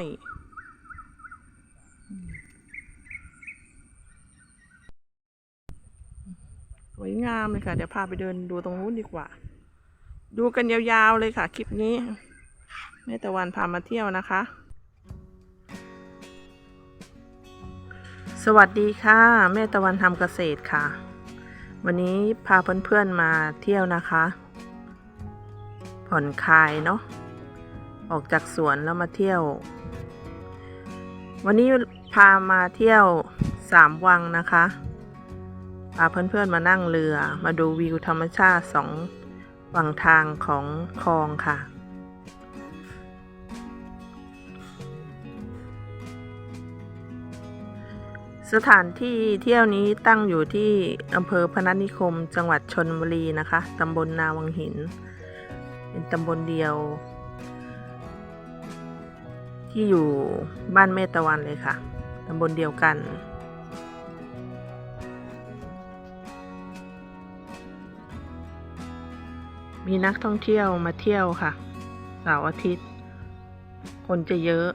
อยสวยงามเลยค่ะ เดี๋ยวพาไปเดินดูตรงนู้นดีกว่า ดูกันยาวๆเลยค่ะ คลิปนี้แม่ตะวันพามาเที่ยวนะคะ สวัสดีค่ะ แม่ตะวันทำเกษตรค่ะ วันนี้พาเพื่อนๆมาเที่ยวนะคะ ผ่อนคลายเนาะออกจากสวนแล้วมาเที่ยว วันนี้พามาเที่ยวสามวังนะคะพาเพื่อนๆมานั่งเรือมาดูวิวธรรมชาติสองฝั่งทางของคลองค่ะ สถานที่เที่ยวนี้ตั้งอยู่ที่อำเภอพนัสนิคม จังหวัดชนบุรีนะคะตำบลนาวังหิน เป็นตำบลเดียว ที่อยู่บ้านเมตตะวันเลยค่ะตำบลเดียวกัน มีนักท่องเที่ยวมาเที่ยวค่ะเสาร์อาทิตย์ คนจะเยอะ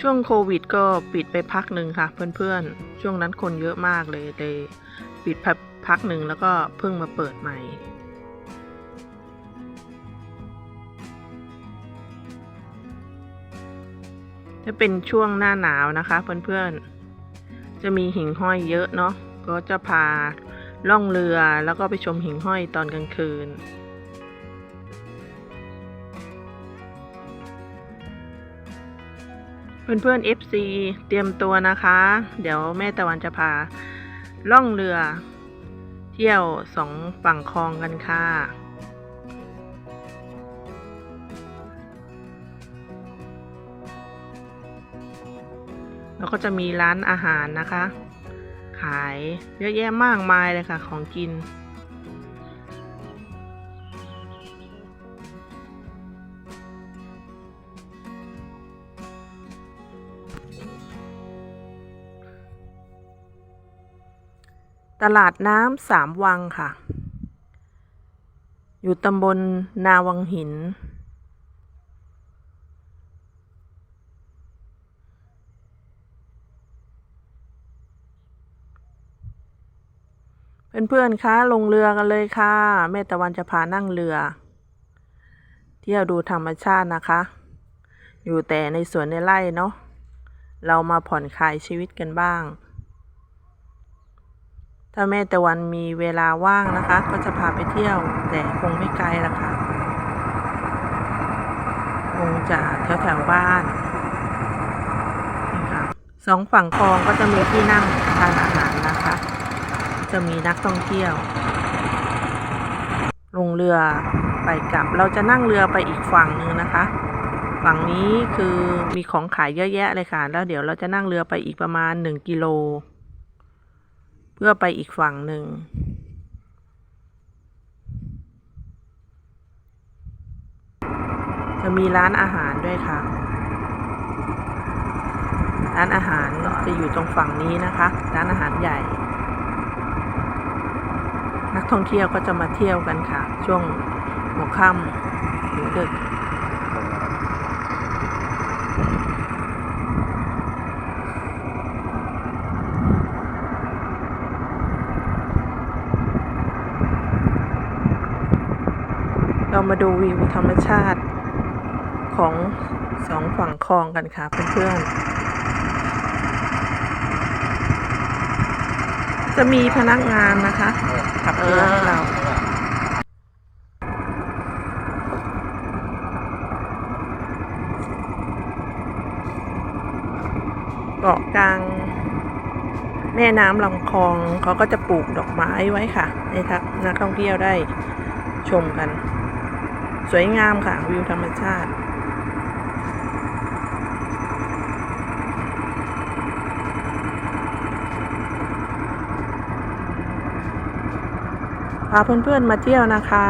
ช่วงโควิดก็ปิดไปพักหนึ่งค่ะ เพื่อนๆ ช่วงนั้นคนเยอะมากเลยเลย ปิดพักหนึ่งแล้วก็เพิ่งมาเปิดใหม่ ถ้าเป็นช่วงหน้าหนาวนะคะเพื่อนๆ จะมีหิ่งห้อยเยอะเนาะ ก็จะพาล่องเรือแล้วก็ไปชมหิ่งห้อยตอนกลางคืน เพื่อนๆ FC เตรียมตัวนะคะ เดี๋ยวแม่ตะวันจะพาล่องเรือ เที่ยวสองฝั่งคลองกันค่ะ ก็จะมีร้านอาหารนะคะ ขายเยอะแยะมากมายเลยค่ะของกิน ตลาดน้ำสามวังค่ะ อยู่ตำบลนาวังหิน เพื่อนๆ คะลงเรือกันเลยค่ะแม่ตะวันจะพานั่งเรือ เที่ยวดูธรรมชาตินะคะ อยู่แต่ในสวนในไร่เนาะเรามาผ่อนคลายชีวิตกันบ้าง ถ้าแม่ตะวันมีเวลาว่างนะคะ ก็จะพาไปเที่ยวแต่คงไม่ไกลละค่ะคงจะแถวแถวบ้านสองฝั่งคลองก็จะมีที่นั่งทานอาหาร จะมีนักท่องเที่ยว ลงเรือไปกลับ เราจะนั่งเรือไปอีกฝั่งหนึ่งนะคะ ฝั่งนี้คือมีของขายเยอะแยะเลยค่ะ แล้วเดี๋ยวเราจะนั่งเรือไปอีกประมาณหนึ่งกิโล เพื่อไปอีกฝั่งหนึ่งจะมีร้านอาหารด้วยค่ะ ร้านอาหารจะอยู่ตรงฝั่งนี้นะคะ ร้านอาหารใหญ่ ท่องเที่ยวก็จะมาเที่ยวกันค่ะ ช่วงหัวค่ำหรือดึกเรามาดูวิวธรรมชาติของสองฝั่งคลองกันค่ะเพื่อนๆ จะมีพนักงานนะคะขับเรือให้เราเกาะกลางแม่น้ำลำคลองเขาก็จะปลูกดอกไม้ไว้ค่ะ ให้ทักนักท่องเที่ยวได้ชมกัน สวยงามค่ะวิวธรรมชาติาเพื่อนๆมาเที่ยวนะคะ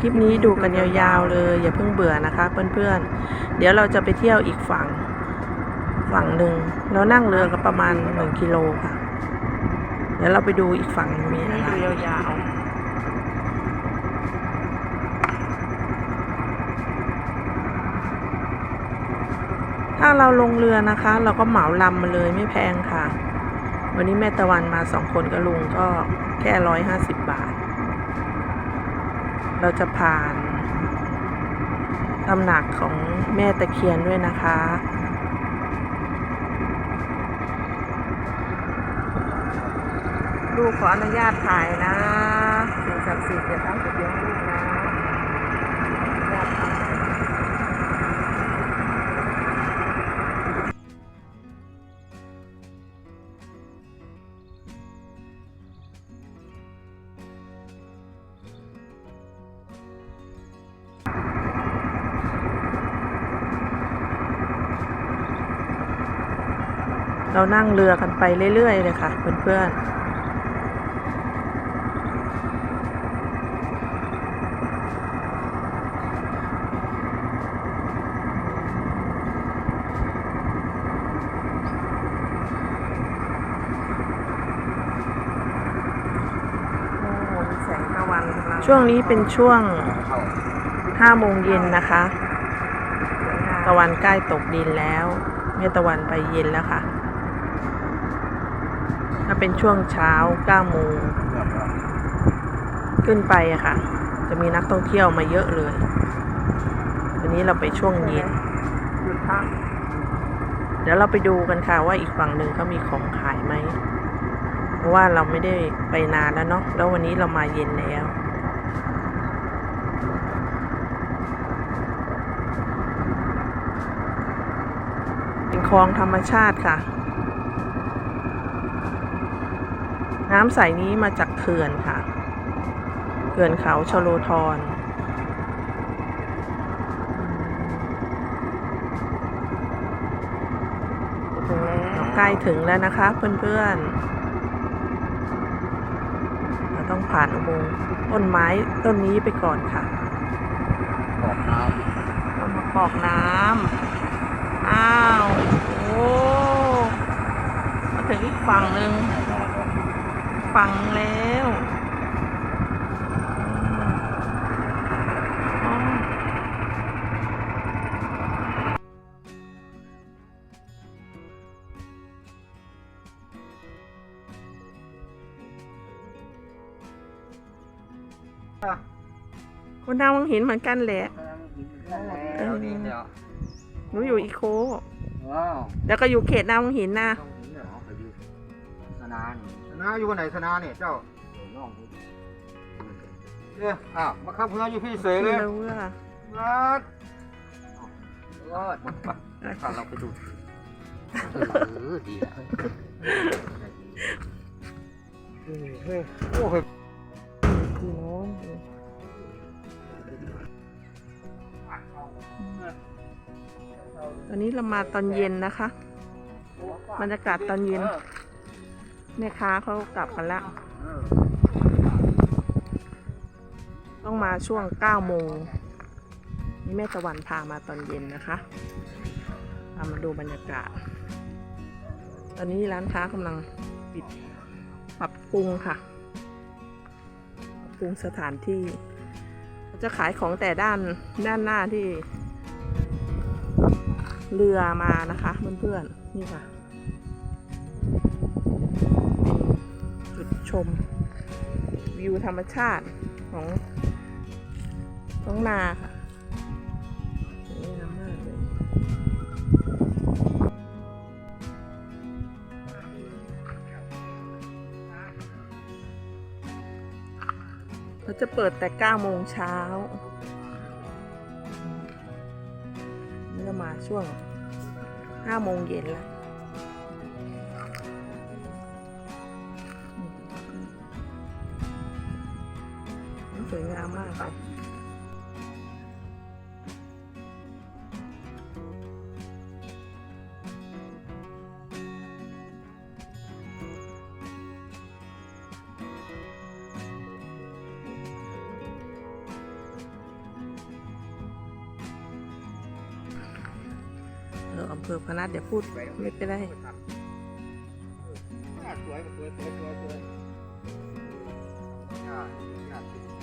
คลิปนี้ดูกันยาวๆเลย อย่าเพิ่งเบื่อนะคะ เพื่อนๆ เดี๋ยวเราจะไปเที่ยวอีกฝั่งฝั่งหนึ่งแล้วนั่งเรือก็ประมาณหนึ่งกิโลค่ะ เดี๋ยวเราไปดูอีกฝั่งหนึ่งมีอะไรดูยาวๆถ้าเราลงเรือนะคะ เราก็เหมาลำมาเลยไม่แพงค่ะ วันนี้แม่ตะวันมาสองคนกับลุงก็แค่ร้อยห้าสิบบาท เราจะผ่านตำหนักของแม่ตะเคียนด้วยนะคะ ลูกขออนุญาตถ่ายนะสิ่งศักดิ์สิทธิ์อย่าทำกับเดียงลูก เรานั่งเรือกันไปเรื่อยๆเลยค่ะ เพื่อนๆโอ้มีแสงตะวันกำลังช่วงนี้เป็นช่วงห้าโมงเย็นนะคะ ตะวันใกล้ตกดินแล้ว เมื่อตะวันไปเย็นแล้วค่ะ ถ้าเป็นช่วงเช้าเก้าโมงขึ้นไปอะค่ะ จะมีนักท่องเที่ยวมาเยอะเลย วันนี้เราไปช่วงเย็นเดี๋ยวเราไปดูกันค่ะว่าอีกฝั่งหนึ่งเขามีของขายไหม เพราะว่าเราไม่ได้ไปนานแล้วเนาะ แล้ววันนี้เรามาเย็นแล้วเป็นคลองธรรมชาติค่ะ น้ำใสนี้มาจากเขื่อนค่ะ เขื่อนเขาชโลธรเราใกล้ถึงแล้วนะคะเพื่อนๆ เราต้องผ่านอุโมงค์ต้นไม้ต้นนี้ไปก่อนค่ะออกน้ต้นมะกอกน้ำอ้าว โอ้ มาถึงอีกฝั่งหนึ่ง ฝั่งแล้วอ๋อคนดาวมังเห็นเหมือนกันแหละำแล้วนี่เดี๋ยวหนูอยู่อีโคว้าวแล้วก็อยู่เขตดาวมังหินนะ ต้องถึงเดี๋ยวไปดูสนานส นาอยู่วันไหนสนาเนี่ยเจ้าเดี๋ยวน้องดูเนี่ยอ้าวมาขับเรืออยู่พี่เสยเลเลยยเว่ารัดรอดพาเราไปดูเออดีละเฮ้ยโอ้ยพี่น้องตอนนี้เรามาตอนเย็นนะคะ บรรยากาศตอนเย็น แม่ค้าเขากลับกันแล้วต้องมาช่วง9โมงนี่แม่ตะวันพามาตอนเย็นนะคะพามาดูบรรยากาศ ตอนนี้ร้านค้ากำลังปิดปรับปรุงค่ะปรับปรุงสถานที่ จะขายของแต่ด้านด้านหน้าที่ เรือมานะคะเพื่อนๆนี่ค่ะ ชม วิวธรรมชาติของของนาค่ะสวยงามมากเลยเขาจะเปิดแต่9โมงเช้านี่เรามาช่วง5โมงเย็นแล้ว อำเภอพนัสเดี๋ยวพูดไม่เป็นไรสวยสวยสวยสวยสวยอ่าอ่าอ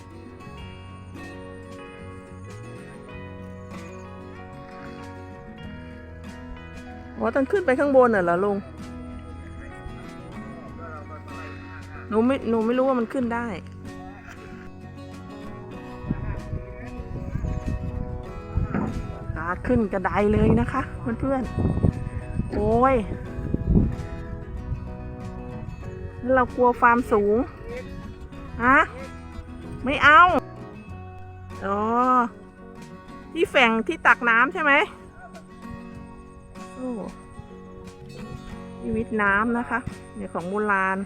อ๋อต้องขึ้นไปข้างบนน่ะเหรอลุง หนูไม่ หนูไม่รู้ว่ามันขึ้นได้ ขาขึ้นกระไดเลยนะคะเพื่อนๆโอ้ย เรากลัวความสูงฮะไม่เอาอ๋อที่แฝงที่ตักน้ำใช่ไหมโอ้ชีวิตน้ำนะคะเนี่ยของโบราณ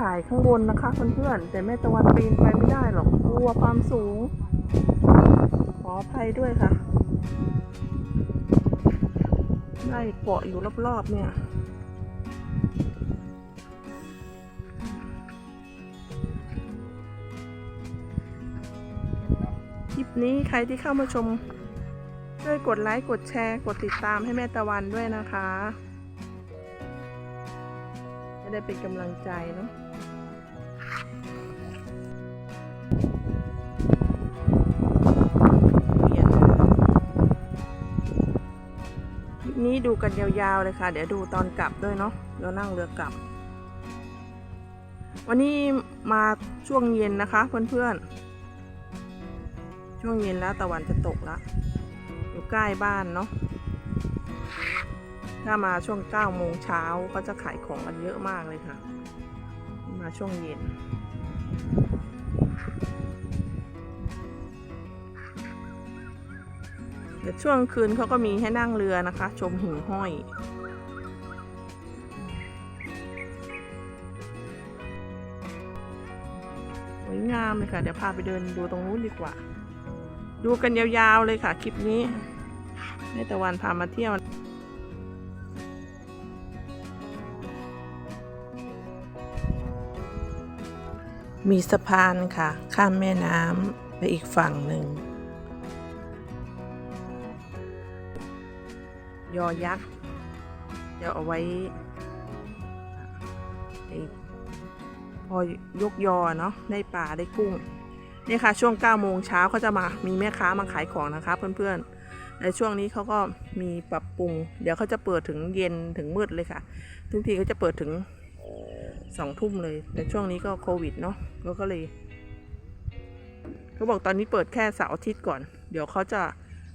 ถ่ายข้างบนนะคะเพื่อนๆแต่แม่ตะวันปีนไปไม่ได้หรอกกลัวความสูง ขออภัยด้วยค่ะได้เกาะอยู่รอบๆเนี่ย คลิปนี้ใครที่เข้ามาชม ช่วยกดไลค์ กดแชร์ กดติดตามให้แม่ตะวันด้วยนะคะ จะได้เป็นกำลังใจเนาะ นี้ดูกันยาวๆเลยค่ะ เดี๋ยวดูตอนกลับด้วยเนาะแล้วนั่งเรือกลับ วันนี้มาช่วงเย็นนะคะเพื่อนๆ ช่วงเย็นแล้วตะวันจะตกละอยู่ใกล้บ้านเนาะถ้ามาช่วง9โมงเช้าก็จะขายของกันเยอะมากเลยค่ะ มาช่วงเย็น เดี๋ยวช่วงคืนเขาก็มีให้นั่งเรือนะคะ ชมหิ่งห้อยสวยงามเลยค่ะ เดี๋ยวพาไปเดินดูตรงนู้นดีกว่า ดูกันยาวๆเลยค่ะ คลิปนี้แม่ตะวันพามาเที่ยวมีสะพานค่ะ ข้ามแม่น้ำไปอีกฝั่งหนึ่ง ยอยักษ์จะเอาไว้พอยกยอเนาะได้ปลาได้กุ้งนี่ค่ะช่วง9โมงเช้าเขาจะมามีแม่ค้ามาขายของนะคะเพื่อนๆในช่วงนี้เขาก็มีปรับปรุง เดี๋ยวเขาจะเปิดถึงเย็นถึงมืดเลยค่ะ ทุกทีเขาจะเปิดถึงสองทุ่มเลย แต่ช่วงนี้ก็โควิดเนาะเขาก็เลยเขาบอกตอนนี้เปิดแค่เสาร์อาทิตย์ก่อน เดี๋ยวเขาจะ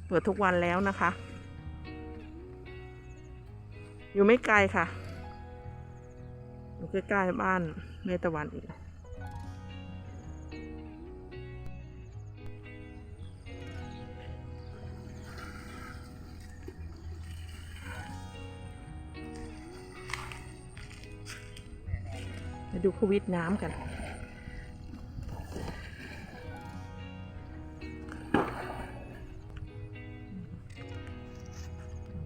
เปิดทุกวันแล้วนะคะ อยู่ไม่ไกลค่ะ อยู่ใกล้ๆบ้านเมตะวันอีกมาดูเขาวิดน้ำกัน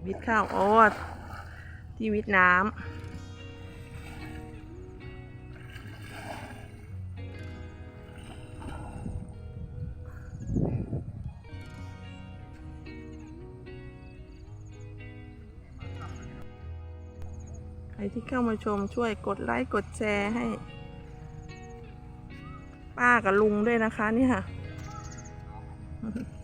วิดข้าวโอ้ ที่วิดน้ำใครที่เข้ามาชมช่วยกดไลค์กดแชร์ให้ ป้ากับลุงด้วยนะคะเนี่ยอั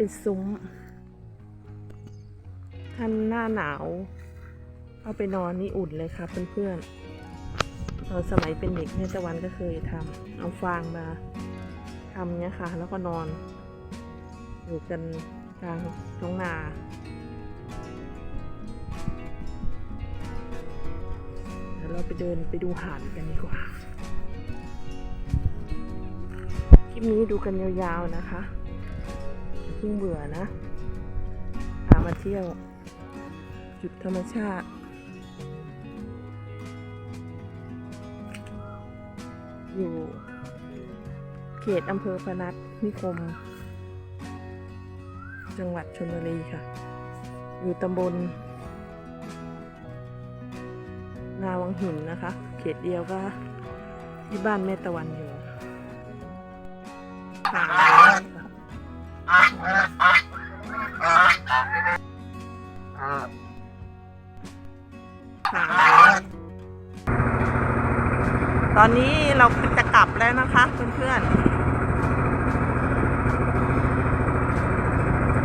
เป็นซุ้มท่านหน้าหนาว เอาไปนอนนี่อุ่นเลยค่ะเพื่อนๆเราสมัยเป็นเด็กเนี่ยตะวันก็เคยทำเอาฟางมาทำเนี้ยค่ะ แล้วก็นอน อยู่กันกลางท้องนาเดี๋ยวเราไปเดินไปดูหาดกันดีกว่า คลิปนี้ดูกันยาวๆนะคะ พิ่งเบื่อนะพามาเที่ยว จุดธรรมชาติ อยู่เขตอำเภอพนัสนิคม จังหวัดชลบุรีค่ะ อยู่ตำบล นาวังหินนะคะ เขตเดียวก็ที่บ้านแม่ตะวันอยู่ค่ะ ตอนนี้เราจะกลับแล้วนะคะเพื่อนๆ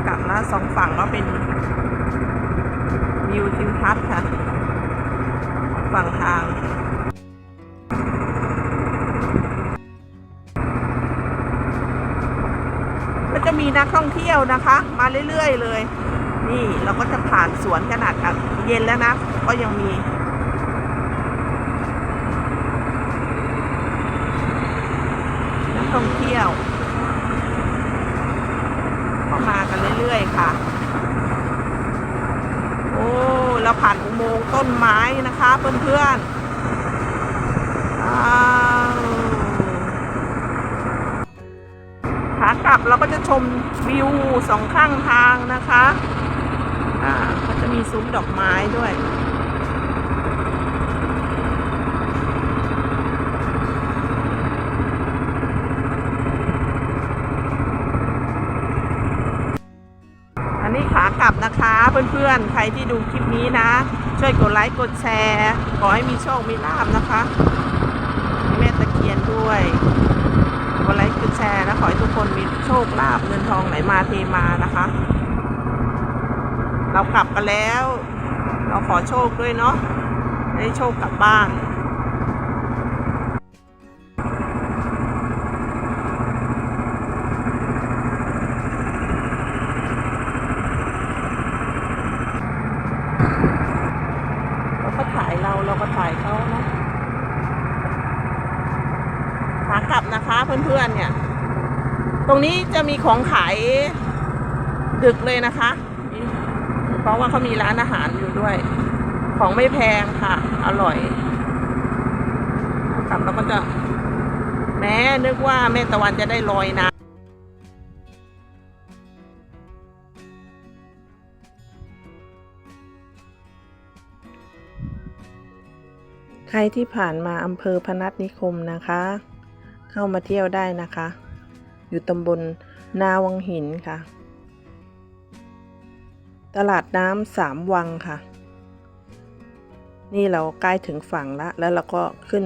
กลับแล้วสองฝั่งก็เป็นวิวทิวทัศน์ค่ะ ฝั่งทางก็จะมีนักท่องเที่ยวนะคะ มาเรื่อยๆเลย นี่เราก็จะผ่านสวนขนาดเย็นแล้วนะ ก็ยังมี นักท่องเที่ยวก็มากันเรื่ อยๆค่ะ โอ้เราผ่านอุโมงค์ต้นไม้นะคะ เพื่อนๆอ้าวขากลับเราก็จะชมวิวสองข้างทางนะคะ อ่าก็จะมีซุ้มดอกไม้ด้วย เพื่อนๆ ใครที่ดูคลิปนี้นะ ช่วยกดไลค์กดแชร์ขอให้มีโชคมีลาบนะคะ แม่ตะเคียนด้วยกดไลค์กดแชร์นะขอให้ทุกคนมีโชคลาบเงินทองไหลมาเทมานะคะ เรากลับกันแล้ว เราขอโชคด้วยเนาะได้โชคกลับบ้าน เราก็ถ่ายเราเราก็ถ่ายเขาเนาะขากลับนะคะเพื่อนๆเนี่ย ตรงนี้ จะมีของขายดึกเลยนะคะ เพราะว่าเขามีร้านอาหารอยู่ด้วย ของไม่แพงค่ะ อร่อยกลับแล้วก็จะแม้นึกว่าแม่ตะวันจะได้ลอยน้ำใครที่ผ่านมาอำเภอพนัสนิคมนะคะ เข้ามาเที่ยวได้นะคะ อยู่ตำบลนาวังหินค่ะ ตลาดน้ำสามวังค่ะ นี่เราใกล้ถึงฝั่งละ แล้วเราก็ขึ้น